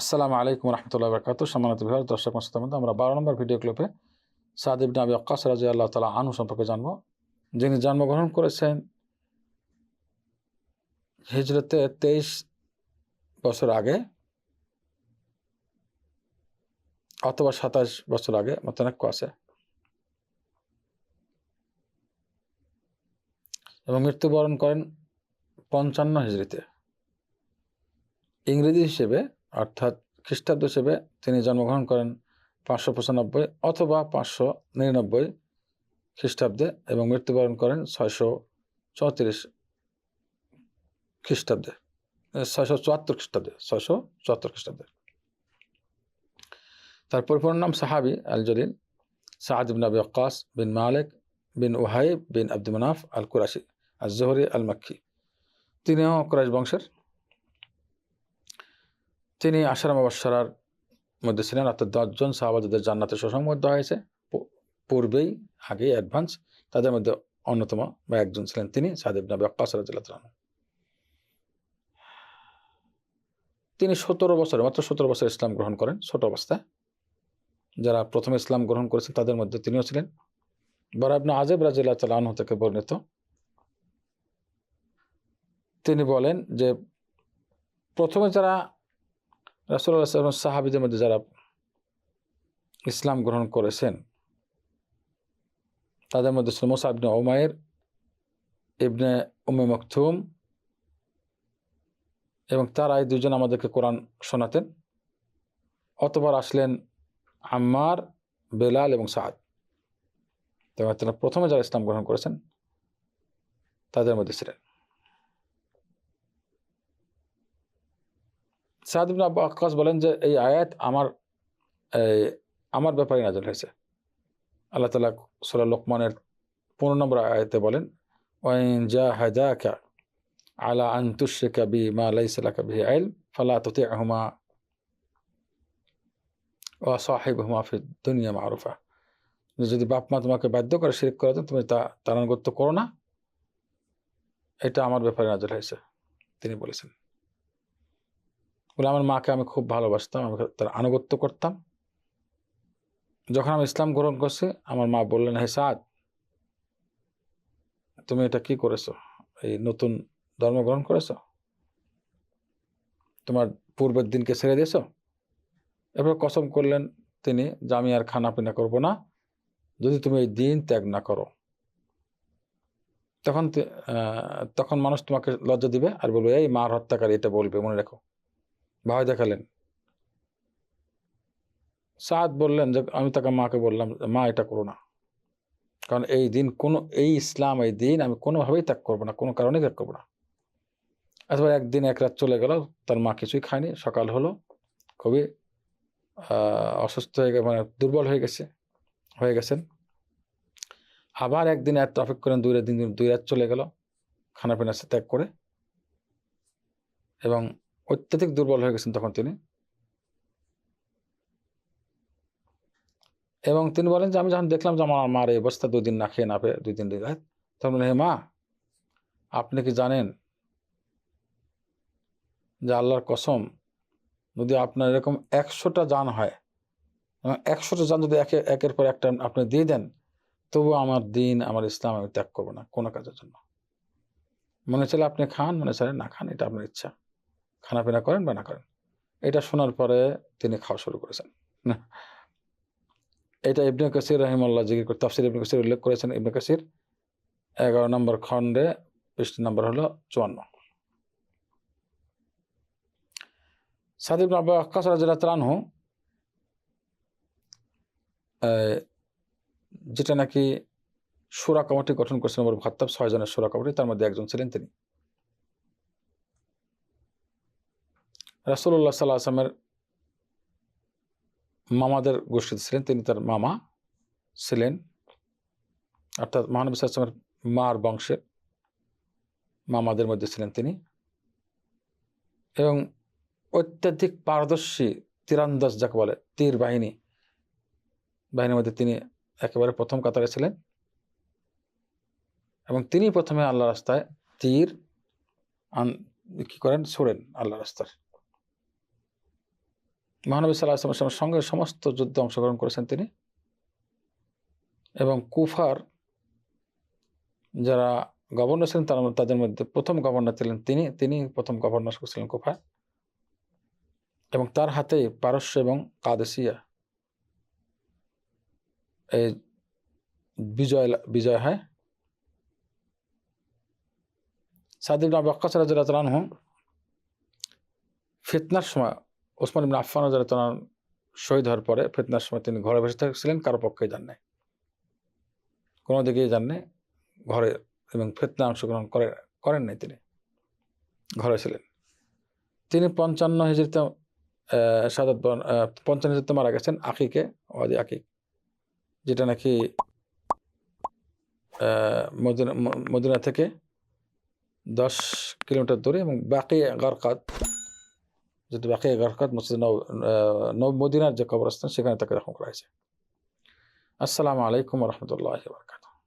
আসসালামু আলাইকুম রহমতুল্লাহ বরকাত সম্মানিত বিভাগ দর্শক মধ্যে আমরা বারো নম্বর ভিডিও ক্লিপে সাদ ইবনে আবি আক্কাস রাজি আল্লাহ তালা আনু সম্পর্কে জানব। যিনি জন্মগ্রহণ করেছেন হিজরতে তেইশ বছর আগে অথবা সাতাশ বছর আগে মতনক্য আছে। এবং মৃত্যুবরণ করেন পঞ্চান্ন হিজড়িতে। ইংরেজি হিসেবে অর্থাৎ খ্রিস্টাব্দ হিসেবে তিনি জন্মগ্রহণ করেন পাঁচশো পঁচানব্বই অথবা পাঁচশো নিরানব্বই খ্রিস্টাব্দে এবং মৃত্যুবরণ করেন ছয়শো চৌত্রিশ খ্রিস্টাব্দে ছয়শো চুয়াত্তর খ্রিস্টাব্দে, ছয়শো চুয়াত্তর খ্রিস্টাব্দে। তার পরিপূর্ণ নাম সাহাবি আল জলিল সাহাদ বিন আবি আক্কাস বিন মালিক বিন ওহাইব বিন আব্দুল মানাফ আল কুরাশি আল জহরি আল মাক্কি তিনিও কুরাইশ বংশের। তিনি আশারাম আবাসারার মধ্যে ছিলেন, অর্থাৎ দশজন সাহাবাদের জান্নাতে সুসংবদ্ধ হয়েছে। পূর্বেই আগেই অ্যাডভান্স তাদের মধ্যে অন্যতম বা একজন ছিলেন তিনি সাদেব নবী আক্কাস রাজিল্লাহ তিনি সতেরো বছর মাত্র সতেরো বছর ইসলাম গ্রহণ করেন, ছোট অবস্থায়। যারা প্রথমে ইসলাম গ্রহণ করেছেন তাদের মধ্যে তিনিও ছিলেন। বরাবনা আজেব রাজিল্লাহ তালাহ থেকে বর্ণিত। তিনি বলেন যে, প্রথমে যারা রাসুল্লাহ সাহাবিদের মধ্যে যারা ইসলাম গ্রহণ করেছেন, তাদের মধ্যে ছিল মোসা ওমায়ের ইবনে উমে মকথুম এবং তারা এই দুজন আমাদেরকে কোরআন শোনাতেন। অতবার আসলেন আম্মার, বেলাল এবং সাদ। তারা প্রথমে যারা ইসলাম গ্রহণ করেছেন, তাদের মধ্যে ছিলেন। সাদ ইবনে বলেন যে, এই আয়াত আমার আমার ব্যাপারে নাজল হয়েছে। আল্লাহ তালা সোলা লোকমানের পনেরো নম্বর আয়াতে বলেন, ওয়াইন জা হাদাকা আলা আন্তুশিকা বি মা লাইসালাকা বি আইল ফালা তুতি আহমা ও সাহেব হুমা ফি দুনিয়া মারুফা। যদি বাপ মা তোমাকে বাধ্য করে শিরিক করে দেন তুমি তা তার করো না। এটা আমার ব্যাপারে নাজল হয়েছে, তিনি বলেছেন। বলে আমার মাকে আমি খুব ভালোবাসতাম, আমি তার আনুগত্য করতাম। যখন আমি ইসলাম গ্রহণ করছি, আমার মা বললেন, হে সাদ, তুমি এটা কি করেছ? এই নতুন ধর্ম গ্রহণ করেছ? তোমার পূর্বের দিনকে ছেড়ে দিয়েছ? এবার কসম করলেন তিনি যে, আমি আর খানা পিনা করব না। যদি তুমি এই দিন ত্যাগ না করো। তখন তখন মানুষ তোমাকে লজ্জা দিবে আর বলবে, এই মার হত্যাকারী, এটা বলবে, মনে রেখো। ভয় দেখালেন। সাদ বললেন যে, আমি তাকে মাকে বললাম, মা, এটা করো না। কারণ এই দিন কোনো, এই ইসলাম, এই দিন আমি কোনোভাবেই ত্যাগ করব না, কোনো কারণেই ত্যাগ করব না। অথবা একদিন এক রাত চলে গেল, তার মা কিছুই খায়নি। সকাল হলো, খুবই অসুস্থ হয়ে গেছে মানে দুর্বল হয়ে গেছে, হয়ে গেছেন। আবার একদিন এক ট্রাফিক করেন, দুই রাত দিন, দুই রাত চলে গেল খানা পিনা ত্যাগ করে। এবং অত্যাধিক দুর্বল হয়ে গেছেন তখন তিনি। এবং তিনি বলেন যে, আমি যখন দেখলাম যে আমার মার এই অবস্থা, দুই দিন না খেয়ে না পেয়ে, দুই দিন রাত তখন বলেন হে মা, আপনি কি জানেন যে আল্লাহর কসম, যদি আপনার এরকম একশোটা যান হয় একশোটা যান যদি একে, একের পর একটা আপনি দিয়ে দেন, তবু আমার দিন, আমার ইসলাম আমি ত্যাগ করব না কোনো কাজের জন্য। মনে চলে আপনি খান, মনে চলে না খান, এটা আপনার ইচ্ছা। খানাপিনা করেন বা না করেন। এটা শোনার পরে তিনি খাওয়া শুরু করেছেন। এটা ইবনে কাসির রহিমাল্লাহ করে, তাফসির ইবনে কাসির উল্লেখ করেছেন। ইবনে কাসির এগারো নম্বর খণ্ডে পৃষ্ঠ নম্বর হলো চুয়ান্ন। সাদিব আব্বা আক্কাস রাজিল্লাহ তালানহু যেটা নাকি সুরা কমিটি গঠন নম্বর ভাত্তাব ছয় জনের সুরা কমিটি, তার মধ্যে একজন ছিলেন তিনি। রাসুল্লাহ সাল্লাহ আসলামের মামাদের গোষ্ঠীতে ছিলেন, তিনি তার মামা ছিলেন। অর্থাৎ মহানবী আসলামের মার বংশের মামাদের মধ্যে ছিলেন তিনি। এবং অত্যাধিক পারদর্শী, তীরান্দাজ যাকে বলে, তীর বাহিনী, বাহিনীর মধ্যে তিনি একেবারে প্রথম কাতারে ছিলেন। এবং তিনি প্রথমে আল্লাহ রাস্তায় তীর আন কি করেন? ছোড়েন আল্লাহ রাস্তার। মহানবী সাল্লাহ আসলামের সঙ্গে সমস্ত যুদ্ধে অংশগ্রহণ করেছেন তিনি। এবং কুফার যারা গভর্নর ছিলেন, তার তাদের মধ্যে প্রথম গভর্নর ছিলেন তিনি। তিনি প্রথম গভর্নর ছিলেন কুফায়। এবং তার হাতে পারস্য এবং কাদেসিয়া। এই বিজয় বিজয় হয়। সাদিব বাক্কাস রাজু ফিতনার সময় ওসমান ইবিন আফফান রাজু শহীদ হওয়ার পরে ফিতনার সময় তিনি ঘরে বসে থাকছিলেন, কারও পক্ষে যান নাই। কোনো দিকেই যান নাই, ঘরে এবং ফিতনা অংশগ্রহণ করে, করেন নাই তিনি। ঘরে ছিলেন। তিনি পঞ্চান্ন হিজড়িতে সাদাত পঞ্চান্ন হিজড়িতে মারা গেছেন আকিকে, ওয়াদি আকিক, যেটা নাকি মদিনা থেকে দশ কিলোমিটার দূরে এবং বাকি গরকাত যেটা বাকি এগারকাত মসজিদ নব মদিনার যে কবরস্থান, সেখানে তাকে রকম করা হয়েছে। আসসালামু আলাইকুম রহমতুল্লাহ বরকাত